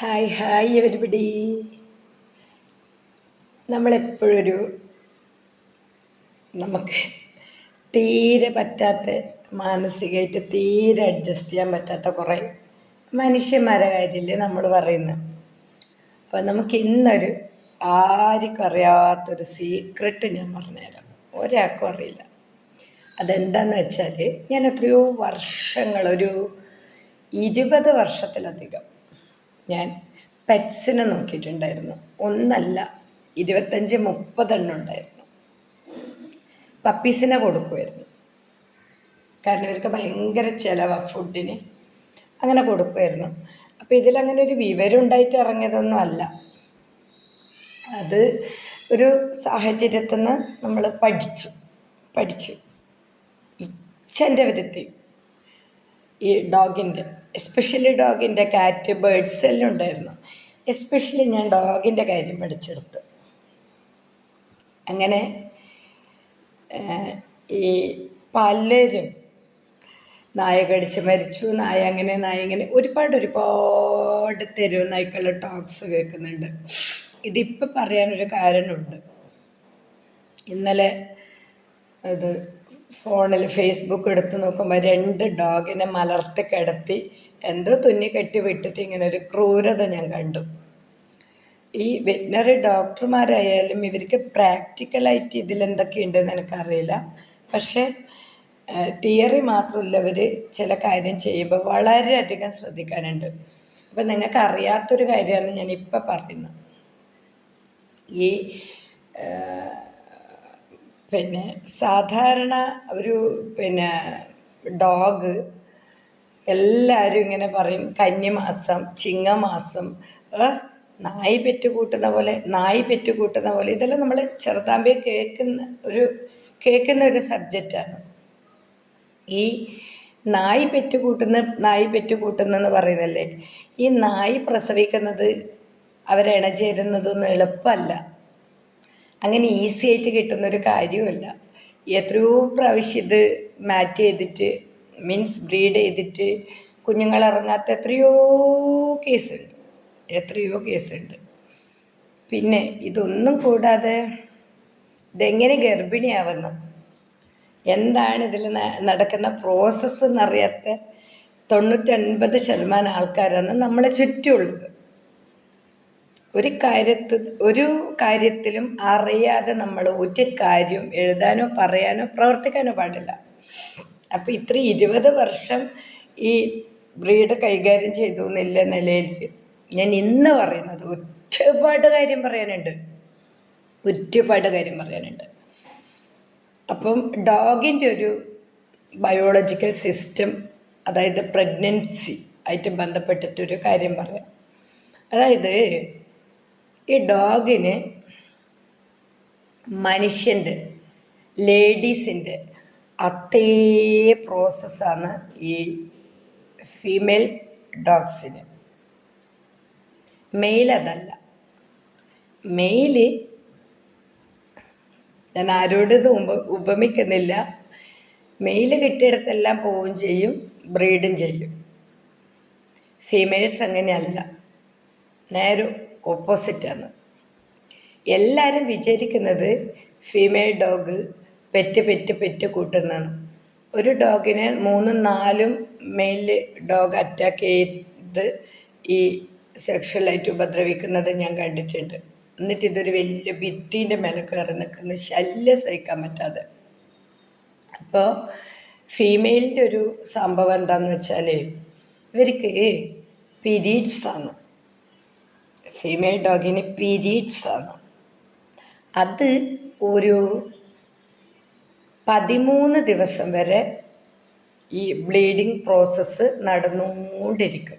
Hi hi everybody നമ്മളെപ്പോഴൊരു നമുക്ക് തീരെ പറ്റാത്ത മാനസികമായിട്ട് തീരെ അഡ്ജസ്റ്റ് ചെയ്യാൻ പറ്റാത്ത കുറേ മനുഷ്യന്മാരെ കാര്യമില്ലേ നമ്മൾ പറയുന്നത് അപ്പം നമുക്ക് ഇന്നൊരു ആർക്കും അറിയാത്തൊരു സീക്രട്ട് ഞാൻ പറഞ്ഞുതരാം. ഒരാൾക്കും അറിയില്ല. അതെന്താന്ന് വെച്ചാൽ ഞാൻ എത്രയോ വർഷങ്ങൾ ഒരു ഇരുപത് വർഷത്തിലധികം ഞാൻ പെറ്റ്സിനെ നോക്കിയിട്ടുണ്ടായിരുന്നു. ഒന്നല്ല ഇരുപത്തഞ്ച് മുപ്പതെണ്ണം ഉണ്ടായിരുന്നു. പപ്പീസിനെ കൊടുക്കുമായിരുന്നു കാരണം ഇവർക്ക് ഭയങ്കര ചിലവാണ് ഫുഡിന്. അങ്ങനെ കൊടുക്കുമായിരുന്നു അപ്പോൾ ഇതിലങ്ങനെ ഒരു വിവരം ഉണ്ടായിട്ട് ഇറങ്ങിയതൊന്നും അല്ല. അത് ഒരു സാഹചര്യത്തിൽ നിന്ന് നമ്മൾ പഠിച്ചു. പഠിച്ചു. ഇച്ഛന്റെ വിധത്തിൽ ഈ ഡോഗിന്റെ എസ്പെഷ്യലി ഡോഗിന്റെ കാറ്റ് ബേഡ്സ് എല്ലാം ഉണ്ടായിരുന്നു. എസ്പെഷ്യലി ഞാൻ ഡോഗിന്റെ കാര്യം പഠിച്ചെടുത്ത്. അങ്ങനെ ഈ പലരും നായ കടിച്ച് മരിച്ചു നായ അങ്ങനെ നായ ഇങ്ങനെ ഒരുപാട് ഒരുപാട് തെരുവ് നായ്ക്കളുടെ ടോക്സ് കേൾക്കുന്നുണ്ട്. ഇതിപ്പോൾ പറയാനൊരു കാരണമുണ്ട്. ഇന്നലെ അത് ഫോണിൽ ഫേസ്ബുക്ക് എടുത്ത് നോക്കുമ്പോൾ രണ്ട് ഡോഗിനെ മലർത്തി കിടത്തി എന്തോ തുന്നി കെട്ടി വിട്ടിട്ട് ഇങ്ങനെ ഒരു ക്രൂരത ഞാൻ കണ്ടു. ഈ വെറ്റിനറി ഡോക്ടർമാരായാലും ഇവർക്ക് പ്രാക്ടിക്കലായിട്ട് ഇതിലെന്തൊക്കെയുണ്ടെന്ന് എനിക്കറിയില്ല. പക്ഷേ തിയറി മാത്രമുള്ളവർ ചില കാര്യം ചെയ്യുമ്പോൾ വളരെയധികം ശ്രദ്ധിക്കാനുണ്ട്. അപ്പം നിങ്ങൾക്ക് അറിയാത്തൊരു കാര്യമാണ് ഞാൻ പറയുന്നത്. ഈ പിന്നെ സാധാരണ ഒരു പിന്നെ ഡോഗ് എല്ലാവരും ഇങ്ങനെ പറയും കന്നിമാസം ചിങ്ങമാസം നായി പെറ്റ് കൂട്ടുന്ന പോലെ നായി പെറ്റ് കൂട്ടുന്ന പോലെ. ഇതെല്ലാം നമ്മൾ ചെറുതാമ്പേ കേൾക്കുന്ന ഒരു കേൾക്കുന്ന ഒരു സബ്ജക്റ്റാണ്. ഈ നായി പെറ്റ് കൂട്ടുന്ന നായി പെറ്റ് കൂട്ടുന്നെന്ന് പറയുന്നല്ലേ ഈ നായി പ്രസവിക്കുന്നത് അവരെ ഇണചേരുന്നതൊന്നും എളുപ്പമല്ല. അങ്ങനെ ഈസി ആയിട്ട് കിട്ടുന്നൊരു കാര്യമല്ല എത്രയോ പ്രാവശ്യം ഇത് മാറ്റ് ചെയ്തിട്ട് മീൻസ് ബ്രീഡ് ചെയ്തിട്ട് കുഞ്ഞുങ്ങൾ ഇറങ്ങാത്ത എത്രയോ കേസുണ്ട്. എത്രയോ കേസുണ്ട്. പിന്നെ ഇതൊന്നും കൂടാതെ ഇതെങ്ങനെ ഗർഭിണിയാവുന്നു എന്താണ് ഇതിൽ നടക്കുന്ന പ്രോസസ്സ് എന്നറിയാത്ത തൊണ്ണൂറ്റൊൻപത് ശതമാനം ആൾക്കാരാണ് നമ്മളെ ചുറ്റുമുള്ളത്. ഒരു കാര്യത്തിൽ ഒരു കാര്യത്തിലും അറിയാതെ നമ്മൾ ഒരു കാര്യം എഴുതാനോ പറയാനോ പ്രവർത്തിക്കാനോ പാടില്ല. അപ്പോൾ ഇത്ര ഇരുപത് വർഷം ഈ ബ്രീഡ് കൈകാര്യം ചെയ്തു എന്നില്ല നിലയിൽ ഞാൻ ഇന്ന് പറയുന്നത് ഒരുപാട് കാര്യം പറയാനുണ്ട്. ഒരുപാട് കാര്യം പറയാനുണ്ട്. അപ്പം ഡോഗിന്റെ ഒരു ബയോളജിക്കൽ സിസ്റ്റം അതായത് പ്രഗ്നൻസി ആയിട്ട് ബന്ധപ്പെട്ടിട്ടൊരു കാര്യം പറയാം. അതായത് ഈ ഡോഗിന് മനുഷ്യന്റെ ലേഡീസിന്റെ അതേ പ്രോസസ്സാണ് ഈ ഫീമെയിൽ ഡോഗ്സിന്. മെയിൽ അതല്ല. മെയിൽ ഞാൻ ആരോടും ഇത് ഉപ ഉപമിക്കുന്നില്ല. മെയിൽ കിട്ടിയിടത്തെല്ലാം പോവുകയും ചെയ്യും ബ്രീഡും ചെയ്യും. ഫീമെയിൽസ് അങ്ങനെയല്ല. നേരെ ഓപ്പോസിറ്റാണ് എല്ലാവരും വിചാരിക്കുന്നത് female dog pet pet pet കൂട്ടുന്നതാണ്. ഒരു ഡോഗിനെ മൂന്നും നാലും മെയിൽ ഡോഗ് അറ്റാക്ക് ചെയ്ത് ഈ സെക്ഷലായിട്ട് ഉപദ്രവിക്കുന്നത് ഞാൻ കണ്ടിട്ടുണ്ട്. എന്നിട്ട് ഇതൊരു വലിയ ഭിത്തീന്റെ മേലെ കയറി നിൽക്കുന്ന ശല്യം സഹിക്കാൻ പറ്റാതെ. അപ്പോൾ ഫീമെയിലിന്റെ ഒരു സംഭവം എന്താണെന്ന് വെച്ചാൽ ഇവർക്ക് പീരീഡ്സ് ആണ്. ഫീമെയിൽ ഡോഗിന് പീരീഡ്സ് ആണ്. അത് ഒരു പതിമൂന്ന് ദിവസം വരെ ഈ ബ്ലീഡിങ് പ്രോസസ്സ് നടന്നുകൊണ്ടിരിക്കും.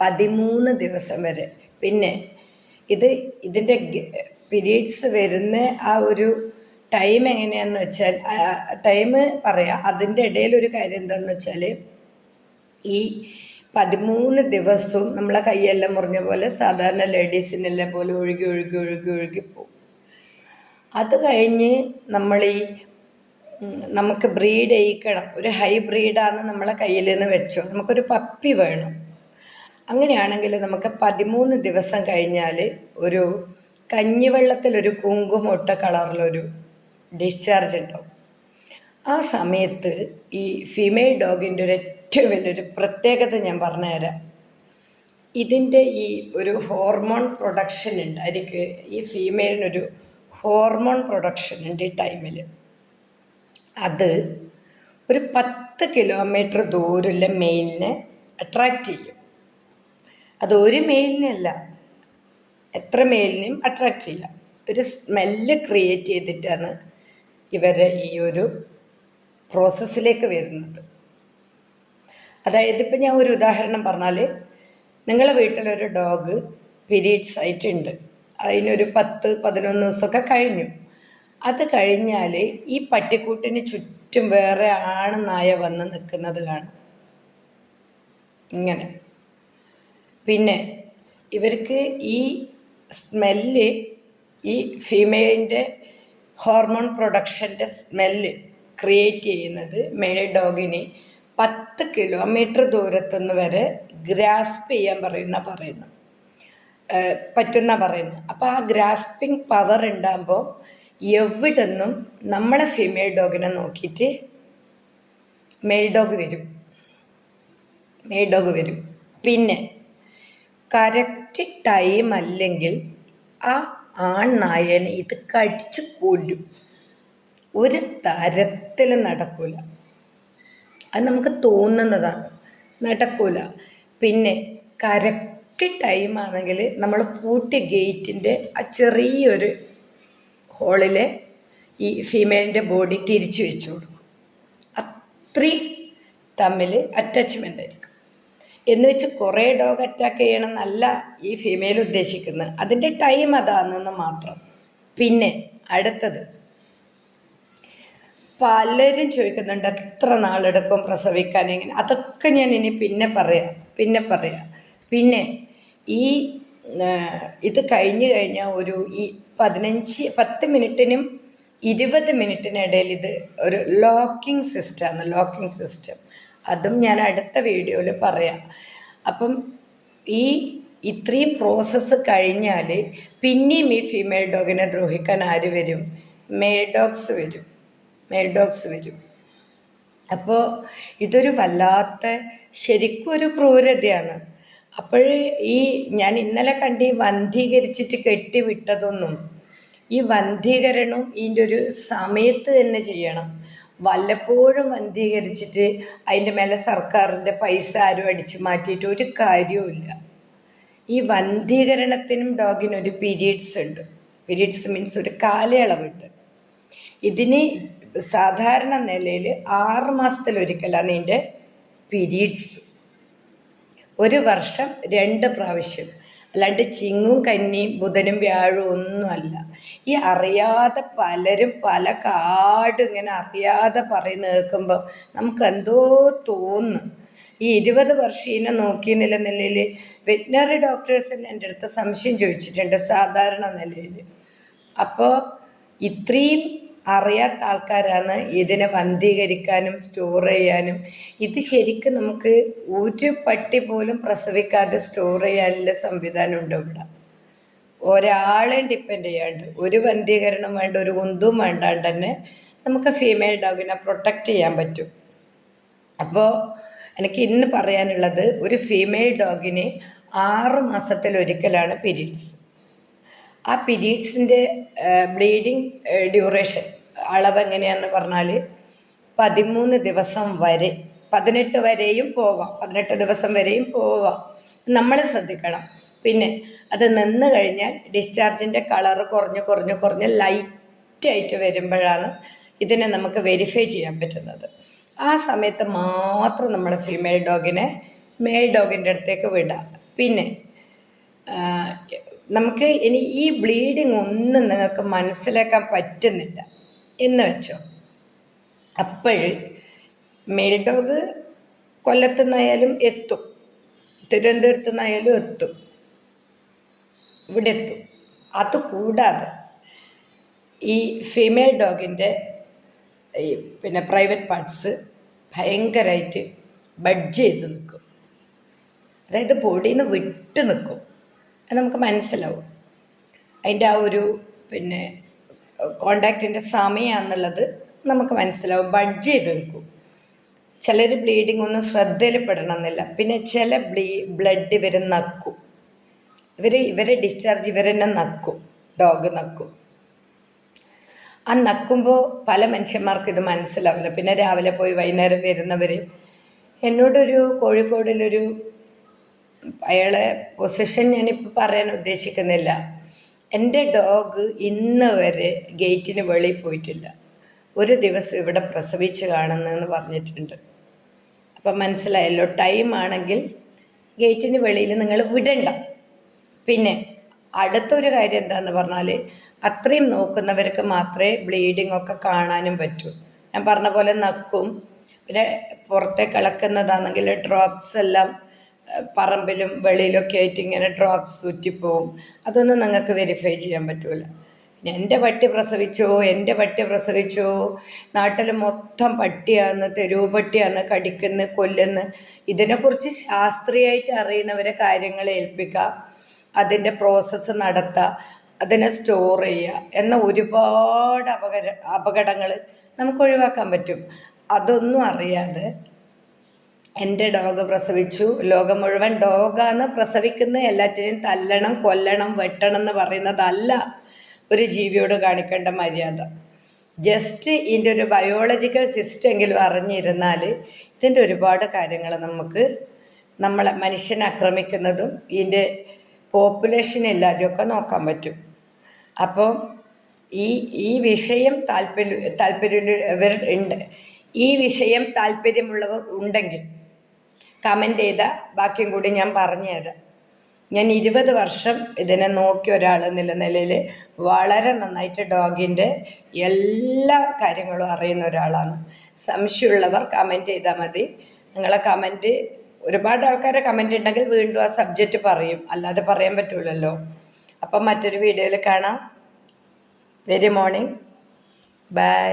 പതിമൂന്ന് ദിവസം വരെ. പിന്നെ ഇത് ഇതിന്റെ പീരീഡ്സ് വരുന്ന ആ ഒരു ടൈം എങ്ങനെയാണെന്ന് വെച്ചാൽ ടൈം പറയാം. അതിന്റെ ഇടയിലൊരു കാര്യം എന്താണെന്ന് വെച്ചാൽ ഈ പതിമൂന്ന് ദിവസവും നമ്മളെ കൈയെല്ലാം മുറിഞ്ഞ പോലെ സാധാരണ ലേഡീസിനെല്ലാം പോലെ ഒഴുകി ഒഴുകി ഒഴുകി ഒഴുകി പോകും. അത് കഴിഞ്ഞ് നമ്മൾ ഈ നമുക്ക് ബ്രീഡ് ചെയ്യിക്കണം. ഒരു ഹൈ ബ്രീഡാണ് നമ്മളെ കയ്യിൽ നിന്ന് വെച്ചോ. നമുക്കൊരു പപ്പി വേണം. അങ്ങനെയാണെങ്കിൽ നമുക്ക് പതിമൂന്ന് ദിവസം കഴിഞ്ഞാൽ ഒരു കഞ്ഞിവെള്ളത്തിലൊരു കുങ്കുമൊട്ട കളറിലൊരു ഡിസ്ചാർജ് ഉണ്ടാവും. ആ സമയത്ത് ഈ ഫീമെയിൽ ഡോഗിന്റെ ഒരു ഏറ്റവും വലിയൊരു പ്രത്യേകത ഞാൻ പറഞ്ഞുതരാം ഇതിന്റെ ഈ ഒരു ഹോർമോൺ പ്രൊഡക്ഷൻ ഉണ്ട്. അരിക്ക് ഈ ഫീമെയിലിനൊരു ഹോർമോൺ പ്രൊഡക്ഷൻ ഉണ്ട് ഈ ടൈമിൽ. അത് ഒരു പത്ത് കിലോമീറ്റർ ദൂരമുള്ള മെയിലിനെ അട്രാക്റ്റ് ചെയ്യും. അത് ഒരു മെയിലിനല്ല എത്ര മെയിലിനെയും അട്രാക്റ്റ് ചെയ്യാം. ഒരു സ്മെല്ല് ക്രിയേറ്റ് ചെയ്തിട്ടാണ് ഇവരെ ഈ ഒരു പ്രോസസ്സിലേക്ക് വരുന്നത്. അതായത് ഇപ്പം ഞാൻ ഒരു ഉദാഹരണം പറഞ്ഞാൽ നിങ്ങളെ വീട്ടിലൊരു ഡോഗ് പീരീഡ്സ് ആയിട്ടുണ്ട്. അതിനൊരു പത്ത് പതിനൊന്ന് ദിവസമൊക്കെ കഴിഞ്ഞു. അത് കഴിഞ്ഞാൽ ഈ പട്ടിക്കൂട്ടിന് ചുറ്റും വേറെ ആണ് നായ വന്ന് നിൽക്കുന്നത് കാണും. ഇങ്ങനെ. പിന്നെ ഇവർക്ക് ഈ സ്മെല്ല് ഈ ഫീമെയിലിന്റെ ഹോർമോൺ പ്രൊഡക്ഷന്റെ സ്മെല്ല് ക്രിയേറ്റ് ചെയ്യുന്നത് മെയിൽ ഡോഗിന് പത്ത് കിലോമീറ്റർ ദൂരത്തുനിന്ന് വരെ ഗ്രാസ്പ് ചെയ്യാൻ പറയുന്ന പറയുന്നു. പറ്റുന്ന പറയുന്നു. അപ്പോൾ ആ ഗ്രാസ്പിംഗ് പവർ ഉണ്ടാകുമ്പോൾ എവിടെന്നും നമ്മളെ ഫീമെയിൽ ഡോഗിനെ നോക്കിയിട്ട് മെയിൽ ഡോഗ് വരും. മെയിൽ ഡോഗ് വരും. പിന്നെ കറക്റ്റ് ടൈം അല്ലെങ്കിൽ ആ ആൺനായനെ ഇത് കടിച്ച് കൊല്ലും. ഒരു തരത്തിൽ നടക്കൂല. അത് നമുക്ക് തോന്നുന്നതാണ്. നടക്കൂല. പിന്നെ കറക്റ്റ് ടൈമാണെങ്കിൽ നമ്മൾ പൂട്ടിയ ഗേറ്റിന്റെ ആ ചെറിയൊരു ഹോളിലെ ഈ ഫീമെയിലിന്റെ ബോഡി തിരിച്ചു വെച്ചു കൊടുക്കും. അത്രയും തമ്മിൽ അറ്റാച്ച്മെന്റ് ആയിരിക്കും. എന്ന് വെച്ച് കുറേ ഡോഗ് അറ്റാക്ക് ചെയ്യണമെന്നല്ല ഈ ഫീമെയിൽ ഉദ്ദേശിക്കുന്നത്. അതിന്റെ ടൈം അതാണെന്ന് മാത്രം. പിന്നെ അടുത്തത് പലരും ചോദിക്കുന്നുണ്ട് എത്ര നാളെടുക്കും പ്രസവിക്കാൻ എങ്ങനെ അതൊക്കെ ഞാൻ ഇനി പിന്നെ പറയാം പിന്നെ പറയാം. പിന്നെ ഈ ഇത് കഴിഞ്ഞ് കഴിഞ്ഞാൽ ഒരു ഈ പതിനഞ്ച് പത്ത് മിനിറ്റിനും ഇരുപത് മിനിറ്റിനിടയിൽ ഇത് ഒരു ലോക്കിംഗ് സിസ്റ്റമാണ് ലോക്കിംഗ് സിസ്റ്റം. അതും ഞാൻ അടുത്ത വീഡിയോയിൽ പറയാം. അപ്പം ഈ ഇത്രയും പ്രോസസ്സ് കഴിഞ്ഞാൽ പിന്നെയും ഈ ഫീമെയിൽ ഡോഗിനെ ദ്രോഹിക്കാൻ ആര് വരും? മെയിൽ ഡോഗ്സ് വരും. മെയിൽ ഡോഗ്സ് വരും. അപ്പോൾ ഇതൊരു വല്ലാത്ത ശരിക്കും ഒരു ക്രൂരതയാണ്. അപ്പോൾ ഈ ഞാൻ ഇന്നലെ കണ്ട് ഈ വന്ധീകരിച്ചിട്ട് കെട്ടിവിട്ടതൊന്നും ഈ വന്ധീകരണം ഇതിന്റെ ഒരു സമയത്ത് തന്നെ ചെയ്യണം. വല്ലപ്പോഴും വന്ധീകരിച്ചിട്ട് അതിന്റെ മേലെ സർക്കാരിന്റെ പൈസ ആരും അടിച്ചു മാറ്റിയിട്ട് ഒരു കാര്യവുമില്ല ഈ വന്ധീകരണത്തിനും ഡോഗിനൊരു പീരീഡ്സ് ഉണ്ട്. പീരീഡ്സ് മീൻസ് ഒരു കാലയളവുണ്ട്. ഇതിന് സാധാരണ നിലയിൽ ആറ് മാസത്തിലൊരിക്കലാണ് ഇതിന്റെ പീരീഡ്സ്. ഒരു വർഷം രണ്ട് പ്രാവശ്യം. അല്ലാണ്ട് ചിങ്ങും കന്നിയും ബുധനും വ്യാഴവും ഒന്നുമല്ല ഈ അറിയാതെ പലരും പല കാടും ഇങ്ങനെ അറിയാതെ പറയുന്ന കേൾക്കുമ്പോൾ നമുക്ക് എന്തോ തോന്നും. ഈ ഇരുപത് വർഷം ഇതിനെ നോക്കിയ നില നിലയിൽ വെറ്റിനറി ഡോക്ടേഴ്സിന് എന്റെ അടുത്ത് സംശയം ചോദിച്ചിട്ടുണ്ട് സാധാരണ നിലയിൽ. അപ്പോൾ ഇത്രയും അറിയാത്ത ആൾക്കാരാണ് ഇതിനെ വന്ധീകരിക്കാനും സ്റ്റോർ ചെയ്യാനും. ഇത് ശരിക്കും നമുക്ക് ഒരു പട്ടി പോലും പ്രസവിക്കാതെ സ്റ്റോർ ചെയ്യാനുള്ള സംവിധാനം ഉണ്ട് ഇവിടെ. ഒരാളെയും ഡിപ്പെൻഡ് ചെയ്യാണ്ട് ഒരു വന്ധീകരണം വേണ്ട ഒരു കുന്തും വേണ്ടാണ്ട് തന്നെ നമുക്ക് ഫീമെയിൽ ഡോഗിനെ പ്രൊട്ടക്റ്റ് ചെയ്യാൻ പറ്റും. അപ്പോൾ എനിക്ക് ഇന്ന് പറയാനുള്ളത് ഒരു ഫീമെയിൽ ഡോഗിന് ആറ് മാസത്തിലൊരിക്കലാണ് പീരീഡ്സ് ആ പീരീഡ്സിന്റെ ബ്ലീഡിങ് ഡ്യൂറേഷൻ അളവ് എങ്ങനെയാണെന്ന് പറഞ്ഞാൽ പതിമൂന്ന് ദിവസം വരെ പതിനെട്ട് വരെയും പോവാം. പതിനെട്ട് ദിവസം വരെയും പോവാം. നമ്മൾ ശ്രദ്ധിക്കണം. പിന്നെ അത് നിന്ന് കഴിഞ്ഞാൽ ഡിസ്ചാർജിന്റെ കളറ് കുറഞ്ഞ് കുറഞ്ഞ് കുറഞ്ഞ് ലൈറ്റായിട്ട് വരുമ്പോഴാണ് ഇതിനെ നമുക്ക് വെരിഫൈ ചെയ്യാൻ പറ്റുന്നത്. ആ സമയത്ത് മാത്രം നമ്മൾ ഫീമെയിൽ ഡോഗിനെ മെയിൽ ഡോഗിന്റെ അടുത്തേക്ക് വിടാം. പിന്നെ നമുക്ക് ഇനി ഈ ബ്ലീഡിങ് ഒന്നും നിങ്ങൾക്ക് മനസ്സിലാക്കാൻ പറ്റുന്നില്ല. എന്ന് വെച്ചോ. അപ്പോൾ മെയിൽ ഡോഗ് കൊല്ലത്തുനിന്നായാലും എത്തും. തിരുവനന്തപുരത്ത് നിന്നായാലും എത്തും. ഇവിടെ എത്തും. അതുകൂടാതെ ഈ ഫീമെയിൽ ഡോഗിന്റെ ഈ പിന്നെ പ്രൈവറ്റ് പാർട്സ് ഭയങ്കരമായിട്ട് ബഡ്ജ് ചെയ്ത് നിൽക്കും. അതായത് ബോഡിയിൽ നിന്ന് വിട്ട് നിൽക്കും. അത് നമുക്ക് മനസ്സിലാവും. അതിന്റെ ആ ഒരു പിന്നെ കോണ്ടാക്റ്റിന്റെ സമയമാണെന്നുള്ളത് നമുക്ക് മനസ്സിലാവും. ബഡ്ജ് ചെയ്ത് നിൽക്കും ചിലർ ബ്ലീഡിങ് ഒന്നും ശ്രദ്ധയിൽ പെടണമെന്നില്ല പിന്നെ ചില ബ്ലീ ബ്ലഡ് ഇവർ നക്കും. ഇവർ ഇവരെ ഡിസ്ചാർജ് ഇവരെന്നെ നക്കും. ഡോഗ് നക്കും. ആ നക്കുമ്പോൾ പല മനുഷ്യന്മാർക്കും ഇത് മനസ്സിലാവില്ല. പിന്നെ രാവിലെ പോയി വൈകുന്നേരം വരുന്നവർ എന്നോടൊരു കോഴിക്കോടിലൊരു അയാളെ പൊസിഷൻ ഞാനിപ്പോൾ പറയാൻ ഉദ്ദേശിക്കുന്നില്ല. എന്റെ ഡോഗ് ഇന്ന് വരെ ഗേറ്റിന് വെളിയിൽ പോയിട്ടില്ല. ഒരു ദിവസം ഇവിടെ പ്രസവിച്ച് കാണുന്നതെന്ന് പറഞ്ഞിട്ടുണ്ട്. അപ്പം മനസ്സിലായല്ലോ ടൈം ആണെങ്കിൽ ഗേറ്റിന് വെളിയിൽ നിങ്ങൾ വിടണ്ട. പിന്നെ അടുത്തൊരു കാര്യം എന്താന്ന് പറഞ്ഞാൽ അത്രയും നോക്കുന്നവർക്ക് മാത്രമേ ബ്ലീഡിംഗ് ഒക്കെ കാണാനും പറ്റൂ. ഞാൻ പറഞ്ഞ പോലെ നക്കും പിന്നെ പുറത്തേക്ക് ഇളക്കുന്നതാണെങ്കിൽ ഡ്രോപ്സ് എല്ലാം പറമ്പിലും വെളിയിലൊക്കെ ആയിട്ട് ഇങ്ങനെ ഡ്രോപ്സ് ചുറ്റിപ്പോവും അതൊന്നും നിങ്ങൾക്ക് വെരിഫൈ ചെയ്യാൻ പറ്റില്ല എന്റെ പട്ടി പ്രസവിച്ചോ എന്റെ പട്ടി പ്രസവിച്ചോ നാട്ടിൽ മൊത്തം പട്ടിയാണ് തെരുവ് പട്ടിയാണ് കടിക്കുന്ന കൊല്ലുന്ന ഇതിനെക്കുറിച്ച് ശാസ്ത്രീയമായിട്ട് അറിയുന്നവരെ കാര്യങ്ങൾ ഏൽപ്പിക്കുക അതിന്റെ പ്രോസസ്സ് നടത്തുക അതിനെ സ്റ്റോർ ചെയ്യുക എന്ന ഒരുപാട് അപകട അപകടങ്ങൾ നമുക്ക് ഒഴിവാക്കാൻ പറ്റും. അതൊന്നും അറിയാതെ എന്റെ ഡോഗ് പ്രസവിച്ചു. ലോകം മുഴുവൻ ഡോഗാണ് പ്രസവിക്കുന്ന എല്ലാറ്റിനെയും തല്ലണം കൊല്ലണം വെട്ടണം എന്ന് പറയുന്നതല്ല ഒരു ജീവിയോട് കാണിക്കേണ്ട മര്യാദ. ജസ്റ്റ് ഇതിന്റെ ഒരു ബയോളജിക്കൽ സിസ്റ്റം എങ്കിലും അറിഞ്ഞിരുന്നാൽ ഇതിന്റെ ഒരുപാട് കാര്യങ്ങൾ നമുക്ക് നമ്മളെ മനുഷ്യൻ ആക്രമിക്കുന്നതും ഇതിന്റെ പോപ്പുലേഷൻ ഇല്ലാതെയൊക്കെ നോക്കാൻ പറ്റും. അപ്പോൾ ഈ ഈ വിഷയം താല്പര്യ ഉണ്ട്. ഈ വിഷയം താല്പര്യമുള്ളവർ ഉണ്ടെങ്കിൽ കമന്റ് ചെയ്ത ബാക്കിയും കൂടി ഞാൻ പറഞ്ഞുതരാം ഞാൻ ഇരുപത് വർഷം ഇതിനെ നോക്കി ഒരാൾ എന്നുള്ള നിലയിൽ വളരെ നന്നായിട്ട് ഡോഗിന്റെ എല്ലാ കാര്യങ്ങളും അറിയുന്ന ഒരാളാണ്. സംശയമുള്ളവർ കമന്റ് ചെയ്താൽ മതി. നിങ്ങളെ കമന്റ് ഒരുപാട് ആൾക്കാരെ കമന്റ് ഉണ്ടെങ്കിൽ വീണ്ടും ആ സബ്ജക്റ്റ് പറയും. അല്ലാതെ പറയാൻ പറ്റുള്ളല്ലോ അപ്പം മറ്റൊരു വീഡിയോയിൽ കാണാം. Very morning by